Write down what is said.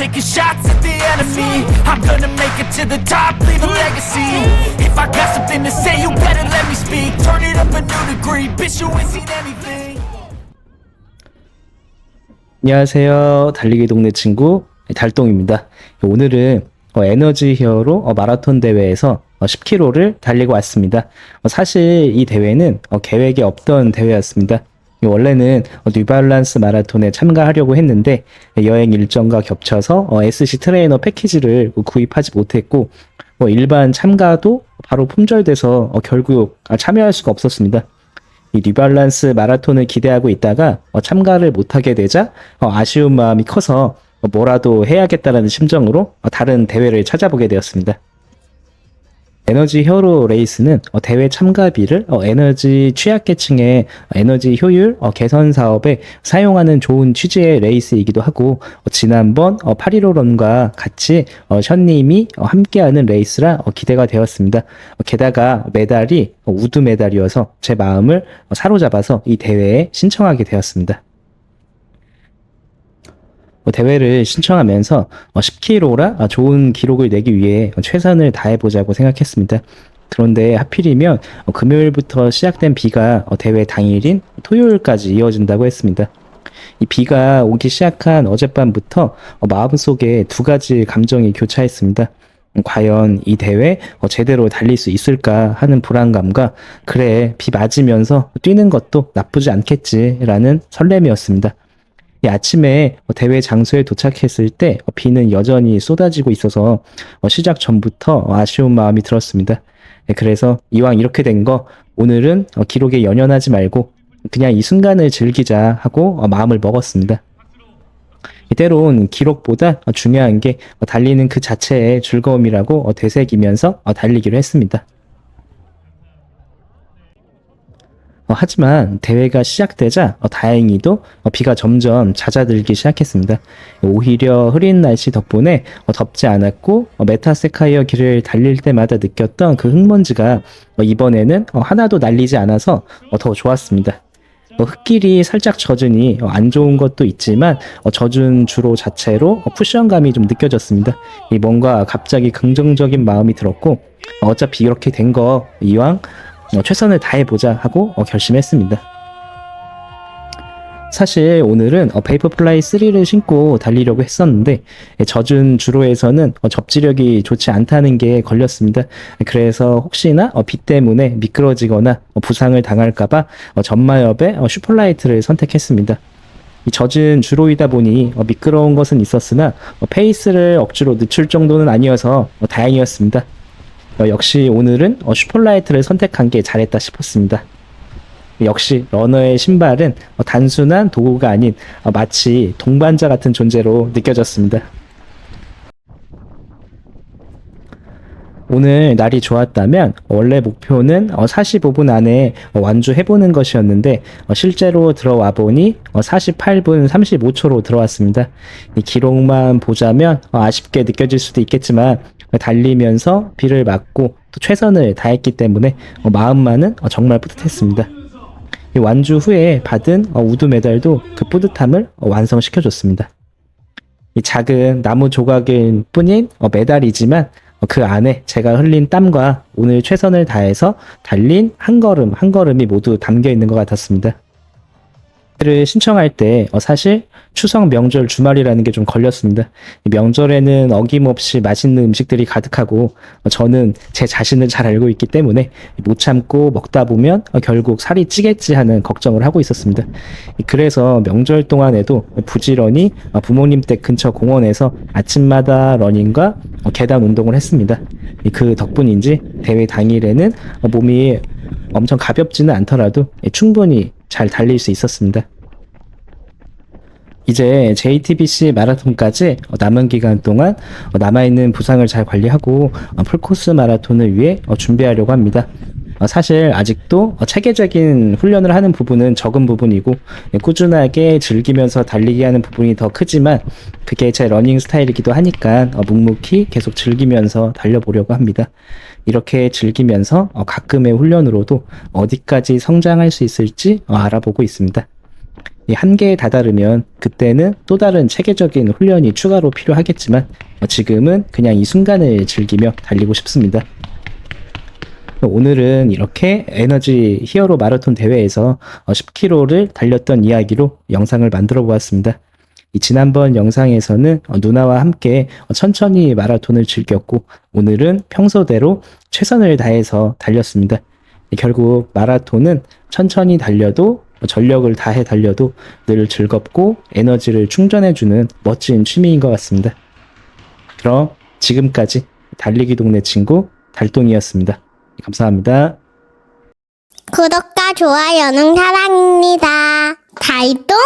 taking shots at the enemy. I'm gonna make it to the top, leave a legacy. If I got something to say, you better let me speak. Turn it up a new degree, bitch, you ain't seen anything. 안녕하세요. 달리기 동네 친구 달동입니다. 오늘은 어, 에너지 히어로 어, 마라톤 대회에서 10km를 달리고 왔습니다. 어, 사실 이 대회는 어, 계획에 없던 대회였습니다. 원래는 어, 뉴발란스 마라톤에 참가하려고 했는데 여행 일정과 겹쳐서 어, SC 트레이너 패키지를 구입하지 못했고 뭐 일반 참가도 바로 품절돼서 어, 결국 아, 참여할 수가 없었습니다. 이 뉴발란스 마라톤을 기대하고 있다가 어, 참가를 못하게 되자 어, 아쉬운 마음이 커서 어, 뭐라도 해야겠다라는 심정으로 어, 다른 대회를 찾아보게 되었습니다. 에너지 히어로 레이스는 어, 대회 참가비를 어, 에너지 취약계층의 에너지 효율 어, 개선 사업에 사용하는 좋은 취지의 레이스이기도 하고 어, 지난번 8.15런과 같이 어, 션님이 어, 함께하는 레이스라 어, 기대가 되었습니다. 어, 게다가 메달이 어, 우드 메달이어서 제 마음을 어, 사로잡아서 이 대회에 신청하게 되었습니다. 어, 대회를 신청하면서 10km라 좋은 기록을 내기 위해 최선을 다해보자고 생각했습니다. 그런데 하필이면 어, 금요일부터 시작된 비가 어, 대회 당일인 토요일까지 이어진다고 했습니다. 이 비가 오기 시작한 어젯밤부터 어, 마음속에 두 가지 감정이 교차했습니다. 음, 과연 이 대회 어, 제대로 달릴 수 있을까 하는 불안감과 그래 비 맞으면서 뛰는 것도 나쁘지 않겠지라는 설렘이었습니다. 이 아침에 어, 대회 장소에 도착했을 때 어, 비는 여전히 쏟아지고 있어서 어, 시작 전부터 아쉬운 마음이 들었습니다. 네, 그래서 이왕 이렇게 된 거 오늘은 어, 기록에 연연하지 말고 그냥 이 순간을 즐기자 하고 어, 마음을 먹었습니다. 때론 기록보다 어, 중요한 게 어, 달리는 그 자체의 즐거움이라고 어, 되새기면서 어, 달리기로 했습니다. 어, 하지만 대회가 시작되자 어, 다행히도 어, 비가 점점 잦아들기 시작했습니다. 오히려 흐린 날씨 덕분에 어, 덥지 않았고 어, 메타세카이어 길을 달릴 때마다 느꼈던 그 흙먼지가 어, 이번에는 어, 하나도 날리지 않아서 어, 더 좋았습니다. 어, 흙길이 살짝 젖으니 어, 안 좋은 것도 있지만 어, 젖은 주로 자체로 어, 쿠션감이 좀 느껴졌습니다. 이 뭔가 갑자기 긍정적인 마음이 들었고 어, 어차피 이렇게 된 거 이왕 어, 최선을 다해보자 하고 어, 결심했습니다. 사실 오늘은 어, 베이퍼플라이 3를 신고 달리려고 했었는데 예, 젖은 주로에서는 어, 접지력이 좋지 않다는 게 걸렸습니다. 그래서 혹시나 어, 비 때문에 미끄러지거나 어, 부상을 당할까봐 어, 전마엽의 어, 슈퍼라이트를 선택했습니다. 이 젖은 주로이다 보니 어, 미끄러운 것은 있었으나 어, 페이스를 억지로 늦출 정도는 아니어서 어, 다행이었습니다. 어, 역시 오늘은 어, 슈퍼라이트를 선택한 게 잘했다 싶었습니다. 역시 러너의 신발은 어, 단순한 도구가 아닌 어, 마치 동반자 같은 존재로 느껴졌습니다. 오늘 날이 좋았다면 원래 목표는 어, 45분 안에 어, 완주해보는 것이었는데 어, 실제로 들어와 보니 어, 48분 35초로 들어왔습니다. 이 기록만 보자면 어, 아쉽게 느껴질 수도 있겠지만 어, 달리면서 비를 맞고 또 최선을 다했기 때문에 어, 마음만은 어, 정말 뿌듯했습니다. 이 완주 후에 받은 어, 우드 메달도 그 뿌듯함을 어, 완성시켜줬습니다. 이 작은 나무 조각일 뿐인 어, 메달이지만 어, 그 안에 제가 흘린 땀과 오늘 최선을 다해서 달린 한 걸음 한 걸음이 모두 담겨 있는 것 같았습니다. 를 신청할 때 어, 사실 추석 명절 주말이라는 게 좀 걸렸습니다. 이 명절에는 어김없이 맛있는 음식들이 가득하고 어, 저는 제 자신을 잘 알고 있기 때문에 못 참고 먹다 보면 어, 결국 살이 찌겠지 하는 걱정을 하고 있었습니다. 이 그래서 명절 동안에도 부지런히 어, 부모님 댁 근처 공원에서 아침마다 러닝과 어, 계단 운동을 했습니다. 이그 덕분인지 대회 당일에는 어, 몸이 엄청 가볍지는 않더라도 예, 충분히 잘 달릴 수 있었습니다. 이제 JTBC 마라톤까지 어, 남은 기간 동안 어, 남아있는 부상을 잘 관리하고 어, 풀코스 마라톤을 위해 어, 준비하려고 합니다. 어, 사실 아직도 어, 체계적인 훈련을 하는 부분은 적은 부분이고 예, 꾸준하게 즐기면서 달리기 하는 부분이 더 크지만 그게 제 러닝 스타일이기도 하니까 어, 묵묵히 계속 즐기면서 달려보려고 합니다. 이렇게 즐기면서 어, 가끔의 훈련으로도 어디까지 성장할 수 있을지 어, 알아보고 있습니다. 이 한계에 다다르면 그때는 또 다른 체계적인 훈련이 추가로 필요하겠지만 어, 지금은 그냥 이 순간을 즐기며 달리고 싶습니다. 오늘은 이렇게 에너지 히어로 마라톤 대회에서 10km를 달렸던 이야기로 영상을 만들어 보았습니다. 이 지난번 영상에서는 어, 누나와 함께 어, 천천히 마라톤을 즐겼고 오늘은 평소대로 최선을 다해서 달렸습니다. 이 결국 마라톤은 천천히 달려도 어, 전력을 다해 달려도 늘 즐겁고 에너지를 충전해주는 멋진 취미인 것 같습니다. 그럼 지금까지 달리기 동네 친구 달동이었습니다. 감사합니다. 구독과 좋아요는 사랑입니다. 달동